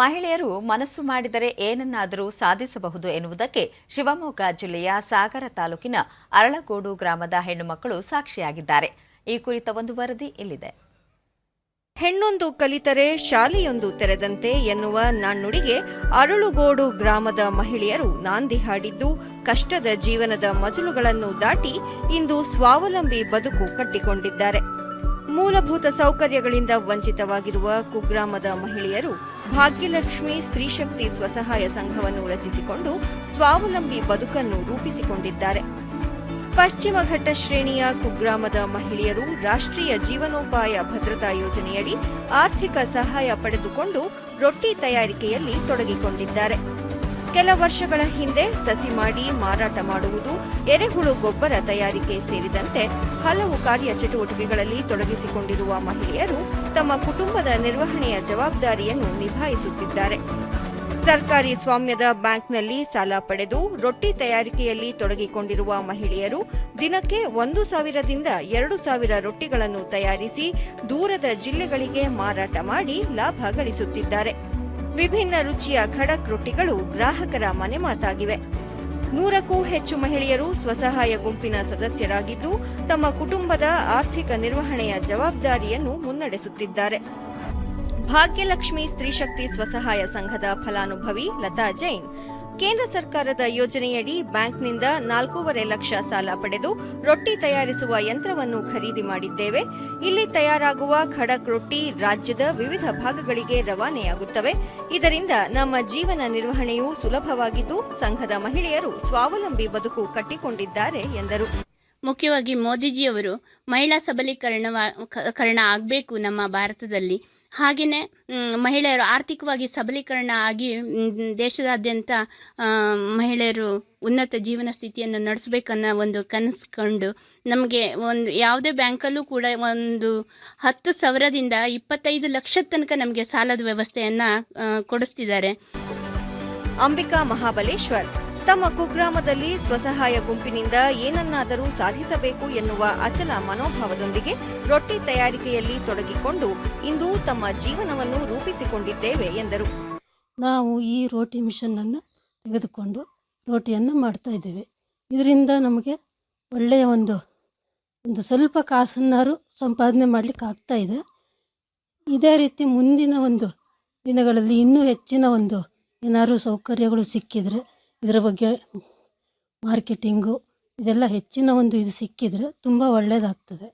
ಮಹಿಳೆಯರು ಮನಸ್ಸು ಮಾಡಿದರೆ ಏನನ್ನಾದರೂ ಸಾಧಿಸಬಹುದು ಎನ್ನುವುದಕ್ಕೆ ಶಿವಮೊಗ್ಗ ಜಿಲ್ಲೆಯ ಸಾಗರ ತಾಲೂಕಿನ ಅರಳಗೋಡು ಗ್ರಾಮದ ಹೆಣ್ಣುಮಕ್ಕಳು ಸಾಕ್ಷಿಯಾಗಿದ್ದಾರೆ. ಈ ಕುರಿತ ಒಂದು ವರದಿ ಇಲ್ಲಿದೆ. ಹೆಣ್ಣೊಂದು ಕಲಿತರೆ ಶಾಲೆಯೊಂದು ತೆರೆದಂತೆ ಎನ್ನುವ ನಾಣ್ಣುಡಿಗೆ ಅರಳುಗೋಡು ಗ್ರಾಮದ ಮಹಿಳೆಯರು ನಾಂದಿ ಹಾಡಿದ್ದು, ಕಷ್ಟದ ಜೀವನದ ಮಜಲುಗಳನ್ನು ದಾಟಿ ಇಂದು ಸ್ವಾವಲಂಬಿ ಬದುಕು ಕಟ್ಟಿಕೊಂಡಿದ್ದಾರೆ. ಮೂಲಭೂತ ಸೌಕರ್ಯಗಳಿಂದ ವಂಚಿತವಾಗಿರುವ ಕುಗ್ರಾಮದ ಮಹಿಳೆಯರು ಭಾಗ್ಯಲಕ್ಷ್ಮಿ ಸ್ತ್ರೀಶಕ್ತಿ ಸ್ವಸಹಾಯ ಸಂಘವನ್ನು ರಚಿಸಿಕೊಂಡು ಸ್ವಾವಲಂಬಿ ಬದುಕನ್ನು ರೂಪಿಸಿಕೊಂಡಿದ್ದಾರೆ. ಪಶ್ಚಿಮ ಘಟ್ಟ ಶ್ರೇಣಿಯ ಕುಗ್ರಾಮದ ಮಹಿಳೆಯರು ರಾಷ್ಟ್ರೀಯ ಜೀವನೋಪಾಯ ಭದ್ರತಾ ಯೋಜನೆಯಡಿ ಆರ್ಥಿಕ ಸಹಾಯ ಪಡೆದುಕೊಂಡು ರೊಟ್ಟಿ ತಯಾರಿಕೆಯಲ್ಲಿ ತೊಡಗಿಕೊಂಡಿದ್ದಾರೆ. ಕೆಲ ವರ್ಷಗಳ ಹಿಂದೆ ಸಸಿ ಮಾಡಿ ಮಾರಾಟ ಮಾಡುವುದು ಎರೆಹುಳು ಗೊಬ್ಬರ ತಯಾರಿಕೆ ಸೇರಿದಂತೆ ಹಲವು ಕಾರ್ಯ ಚಟುವಟಿಕೆಗಳಲ್ಲಿ ತೊಡಗಿಸಿಕೊಂಡಿರುವ ಮಹಿಳೆಯರು ತಮ್ಮ ಕುಟುಂಬದ ನಿರ್ವಹಣೆಯ ಜವಾಬ್ದಾರಿಯನ್ನು ನಿಭಾಯಿಸುತ್ತಿದ್ದಾರೆ. ಸರ್ಕಾರಿ ಸ್ವಾಮ್ಯದ ಬ್ಯಾಂಕ್ನಲ್ಲಿ ಸಾಲ ಪಡೆದು ರೊಟ್ಟಿ ತಯಾರಿಕೆಯಲ್ಲಿ ತೊಡಗಿಕೊಂಡಿರುವ ಮಹಿಳೆಯರು ದಿನಕ್ಕೆ ಒಂದು ಸಾವಿರದಿಂದ ಎರಡು ಸಾವಿರ ರೊಟ್ಟಿಗಳನ್ನು ತಯಾರಿಸಿ ದೂರದ ಜಿಲ್ಲೆಗಳಿಗೆ ಮಾರಾಟ ಮಾಡಿ ಲಾಭ ಗಳಿಸುತ್ತಿದ್ದಾರೆ. ವಿಭಿನ್ನ ರುಚಿಯ ಖಡಕ್ ರೊಟ್ಟಿಗಳು ಗ್ರಾಹಕರ ಮನೆ ಮಾತಾಗಿವೆ. ನೂರಕ್ಕೂ ಹೆಚ್ಚು ಮಹಿಳೆಯರು ಸ್ವಸಹಾಯ ಗುಂಪಿನ ಸದಸ್ಯರಾಗಿದ್ದು, ತಮ್ಮ ಕುಟುಂಬದ ಆರ್ಥಿಕ ನಿರ್ವಹಣೆಯ ಜವಾಬ್ದಾರಿಯನ್ನು ಮುನ್ನಡೆಸುತ್ತಿದ್ದಾರೆ. ಭಾಗ್ಯಲಕ್ಷ್ಮಿ ಸ್ತ್ರೀಶಕ್ತಿ ಸ್ವಸಹಾಯ ಸಂಘದ ಫಲಾನುಭವಿ ಲತಾ ಜೈನ್ ಕೇಂದ್ರ ಸರ್ಕಾರದ ಯೋಜನೆಯಡಿ ಬ್ಯಾಂಕ್ನಿಂದ ನಾಲ್ಕೂವರೆ ಲಕ್ಷ ಸಾಲ ಪಡೆದು ರೊಟ್ಟಿ ತಯಾರಿಸುವ ಯಂತ್ರವನ್ನು ಖರೀದಿ ಮಾಡಿದ್ದೇವೆ. ಇಲ್ಲಿ ತಯಾರಾಗುವ ಖಡಕ್ ರೊಟ್ಟಿ ರಾಜ್ಯದ ವಿವಿಧ ಭಾಗಗಳಿಗೆ ರವಾನೆಯಾಗುತ್ತವೆ. ಇದರಿಂದ ನಮ್ಮ ಜೀವನ ನಿರ್ವಹಣೆಯು ಸುಲಭವಾಗಿದ್ದು, ಸಂಘದ ಮಹಿಳೆಯರು ಸ್ವಾವಲಂಬಿ ಬದುಕು ಕಟ್ಟಿಕೊಂಡಿದ್ದಾರೆ ಎಂದರು. ಮುಖ್ಯವಾಗಿ ಮೋದಿಜಿಯವರು ಮಹಿಳಾ ಸಬಲೀಕರಣ ಕರಣ ಆಗಬೇಕು ನಮ್ಮ ಭಾರತದಲ್ಲಿ. ಹಾಗೆಯೇ ಮಹಿಳೆಯರು ಆರ್ಥಿಕವಾಗಿ ಸಬಲೀಕರಣ ಆಗಿ ದೇಶದಾದ್ಯಂತ ಮಹಿಳೆಯರು ಉನ್ನತ ಜೀವನ ಸ್ಥಿತಿಯನ್ನು ನಡೆಸಬೇಕನ್ನೋ ಒಂದು ಕನಸ್ಕೊಂಡು ಕಂಡು ನಮಗೆ ಒಂದು ಯಾವುದೇ ಬ್ಯಾಂಕಲ್ಲೂ ಕೂಡ ಒಂದು ಹತ್ತು ಸಾವಿರದಿಂದ ಇಪ್ಪತ್ತೈದು ಲಕ್ಷದ ತನಕ ನಮಗೆ ಸಾಲದ ವ್ಯವಸ್ಥೆಯನ್ನು ಕೊಡಿಸ್ತಿದ್ದಾರೆ. ಅಂಬಿಕಾ ಮಹಾಬಲೇಶ್ವರ್ ತಮ್ಮ ಕುಗ್ರಾಮದಲ್ಲಿ ಸ್ವಸಹಾಯ ಗುಂಪಿನಿಂದ ಏನನ್ನಾದರೂ ಸಾಧಿಸಬೇಕು ಎನ್ನುವ ಅಚಲ ಮನೋಭಾವದೊಂದಿಗೆ ರೊಟ್ಟಿ ತಯಾರಿಕೆಯಲ್ಲಿ ತೊಡಗಿಕೊಂಡು ಇಂದು ತಮ್ಮ ಜೀವನವನ್ನು ರೂಪಿಸಿಕೊಂಡಿದ್ದೇವೆ ಎಂದರು. ನಾವು ಈ ರೋಟಿ ಮಿಷನನ್ನು ತೆಗೆದುಕೊಂಡು ರೋಟಿಯನ್ನು ಮಾಡ್ತಾ ಇದ್ದೇವೆ. ಇದರಿಂದ ನಮಗೆ ಒಳ್ಳೆಯ ಒಂದು ಒಂದು ಸ್ವಲ್ಪ ಕಾಸನ್ನಾರು ಸಂಪಾದನೆ ಮಾಡಲಿಕ್ಕೆ ಆಗ್ತಾ ಇದೆ. ಇದೇ ರೀತಿ ಮುಂದಿನ ಒಂದು ದಿನಗಳಲ್ಲಿ ಇನ್ನೂ ಹೆಚ್ಚಿನ ಒಂದು ಏನಾದರೂ ಸೌಕರ್ಯಗಳು ಸಿಕ್ಕಿದರೆ ಇದರ ಬಗ್ಗೆ ಮಾರ್ಕೆಟಿಂಗು ಇದೆಲ್ಲ ಹೆಚ್ಚಿನ ಒಂದು ಇದು ಸಿಕ್ಕಿದರೆ ತುಂಬ ಒಳ್ಳೆಯದಾಗ್ತದೆ